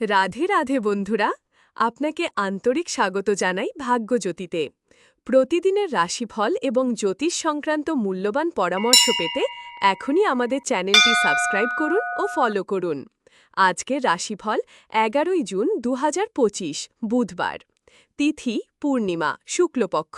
রাধে রাধে বন্ধুরা, আপনাকে আন্তরিক স্বাগত জানাই ভাগ্যজ্যোতিতে। প্রতিদিনের রাশিফল এবং জ্যোতিষ সংক্রান্ত মূল্যবান পরামর্শ পেতে এখনই আমাদের চ্যানেলটি সাবস্ক্রাইব করুন ও ফলো করুন। আজকের রাশিফল এগারোই জুন দু হাজার পঁচিশ, বুধবার। তিথি, পূর্ণিমা, শুক্লপক্ষ।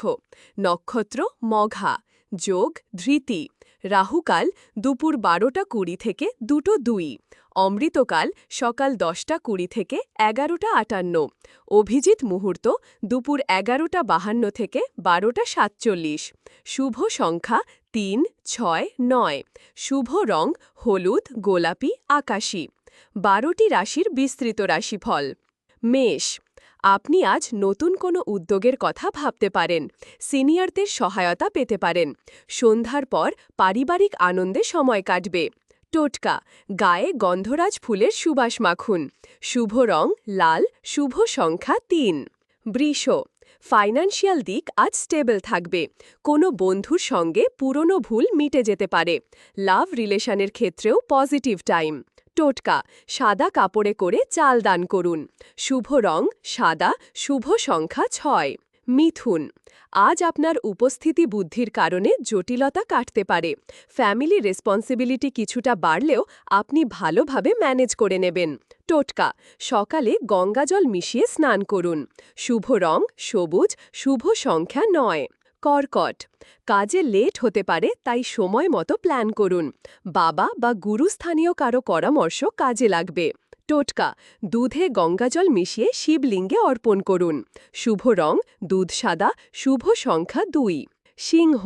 নক্ষত্র, মঘা। যোগ, ধৃতি। রাহুকাল দুপুর বারোটা কুড়ি থেকে দুটো দুই। অমৃতকাল সকাল দশটা কুড়ি থেকে এগারোটা আটান্ন। অভিজিৎ মুহূর্ত দুপুর এগারোটা বাহান্ন থেকে বারোটা সাতচল্লিশ। শুভ সংখ্যা তিন, ছয়, নয়। শুভ রং হলুদ, গোলাপি, আকাশী। বারোটি রাশির বিস্তৃত রাশিফল। মেষ, আপনি আজ নতুন কোনো উদ্যোগের কথা ভাবতে পারেন, সিনিয়রদের সহায়তা পেতে পারেন। সন্ধ্যার পর পারিবারিক আনন্দে সময় কাটবে। টোটকা, গায়ে গন্ধরাজ ফুলের সুবাস মাখুন। শুভ রং, লাল, শুভ সংখ্যা তিন। বৃষ, ফাইন্যান্সিয়াল দিক আজ স্টেবল থাকবে। কোনো বন্ধুর সঙ্গে পুরনো ভুল মিটে যেতে পারে। লাভ রিলেশনের ক্ষেত্রেও পজিটিভ টাইম। টোটকা, সাদা কাপড়ে করে চাল দান করুন। শুভ রং, সাদা, শুভ সংখ্যা ছয়। মিথুন। আজ আপনার উপস্থিতি বুদ্ধির কারণে জটিলতা কাটতে পারে। ফ্যামিলি রেসপন্সিবিলিটি কিছুটা বাড়লেও আপনি ভালোভাবে ম্যানেজ করে নেবেন। টোটকা, সকালে গঙ্গাজল মিশিয়ে স্নান করুন। শুভ রং, সবুজ, শুভ সংখ্যা নয়। কর্কট, কাজে লেট হতে পারে তাই সময় মতো প্ল্যান করুন। বাবা বা গুরুস্থানীয় কারও পরামর্শ কাজে লাগবে। টোটকা। দুধে গঙ্গাজল মিশিয়ে শিবলিঙ্গে অর্পণ করুন। শুভ রং, দুধ সাদা, শুভ সংখ্যা দুই। সিংহ,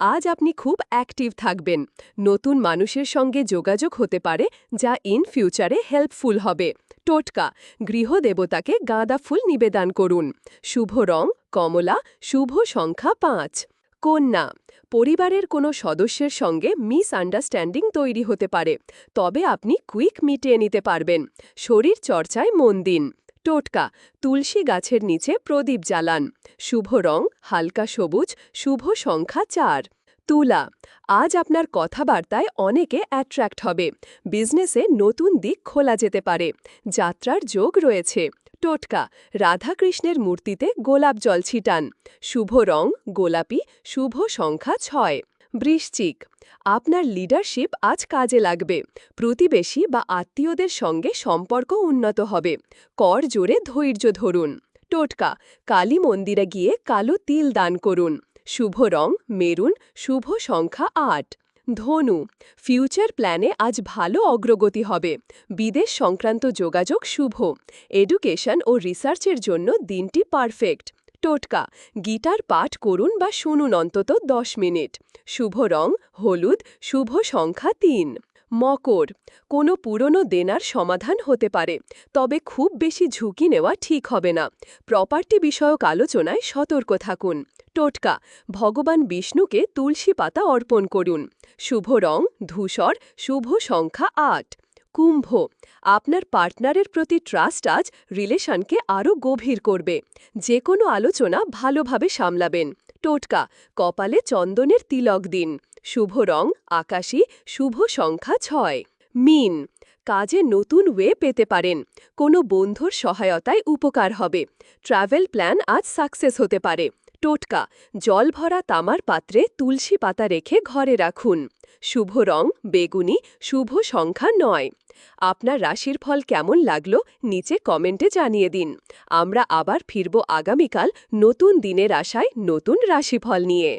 আজ আপনি খুব অ্যাক্টিভ থাকবেন। নতুন মানুষের সঙ্গে যোগাযোগ হতে পারে, যা ইন ফিউচারে হেল্পফুল হবে। টোটকা গৃহদেবতাকে গাঁদা ফুল নিবেদন করুন। শুভ রং, কমলা, শুভ সংখ্যা পাঁচ। কন্যা পরিবারের কোনো সদস্যের সঙ্গে মিস আন্ডারস্ট্যান্ডিং তৈরি হতে পারে, তবে আপনি কুইক মিটিয়ে নিতে পারবেন, শরীর চর্চায় মন দিন। টোটকা, তুলসী গাছের নিচে প্রদীপ জ্বালান, শুভ রং, হালকা সবুজ, শুভ সংখ্যা চার। তুলা, আজ আপনার কথাবার্তায় অনেকে অ্যাট্রাক্ট হবে, বিজনেসে নতুন দিক খোলা যেতে পারে, যাত্রার যোগ রয়েছে। টোটকা, রাধাকৃষ্ণের মূর্তিতে গোলাপ জল ছিটান। শুভ রং, গোলাপি, শুভ সংখ্যা ছয়। বৃশ্চিক, আপনার লিডারশিপ আজ কাজে লাগবে। প্রতিবেশী বা আত্মীয়দের সঙ্গে সম্পর্ক উন্নত হবে। কর জোরে ধৈর্য ধরুন। টোটকা, কালী মন্দিরে গিয়ে কালো তিল দান করুন। শুভ রং, মেরুন, শুভ সংখ্যা আট। ধনু ফিউচার প্ল্যানে আজ ভালো অগ্রগতি হবে। বিদেশ সংক্রান্ত যোগাযোগ শুভ। এডুকেশন ও রিসার্চের জন্য দিনটি পারফেক্ট টোটকা, গিটার পাঠ করুন বা শুনুন অন্তত দশ মিনিট। শুভ রং, হলুদ, শুভ সংখ্যা তিন। মকর, কোনো পুরনো দেনার সমাধান হতে পারে, তবে খুব বেশি ঝুঁকি নেওয়া ঠিক হবে না। প্রপার্টি বিষয়ক আলোচনায় সতর্ক থাকুন। টোটকা। ভগবান বিষ্ণুকে তুলসী পাতা অর্পণ করুন। শুভ রং, ধূসর, শুভ সংখ্যা আট। কুম্ভ। আপনার পার্টনারের প্রতি ট্রাস্ট আজ রিলেশনকে আরও গভীর করবে। যে কোনো আলোচনা ভালোভাবে সামলাবেন। টোটকা, কপালে চন্দনের তিলক দিন। শুভ রং, আকাশী, শুভ সংখ্যা ছয়। মিন। কাজে নতুন ওয়ে পেতে পারেন। কোনো বন্ধুর সহায়তায় উপকার হবে। ট্রাভেল প্ল্যান আজ সাকসেস হতে পারে। টোটকা জল ভরা তামার পাত্রে তুলসী পাতা রেখে ঘরে রাখুন। শুভ রং, বেগুনি, শুভ সংখ্যা নয়। আপনার রাশির ফল কেমন লাগল নিচে কমেন্টে জানিয়ে দিন। আমরা আবার ফিরব আগামীকাল নতুন দিনের আশায় নতুন রাশিফল নিয়ে।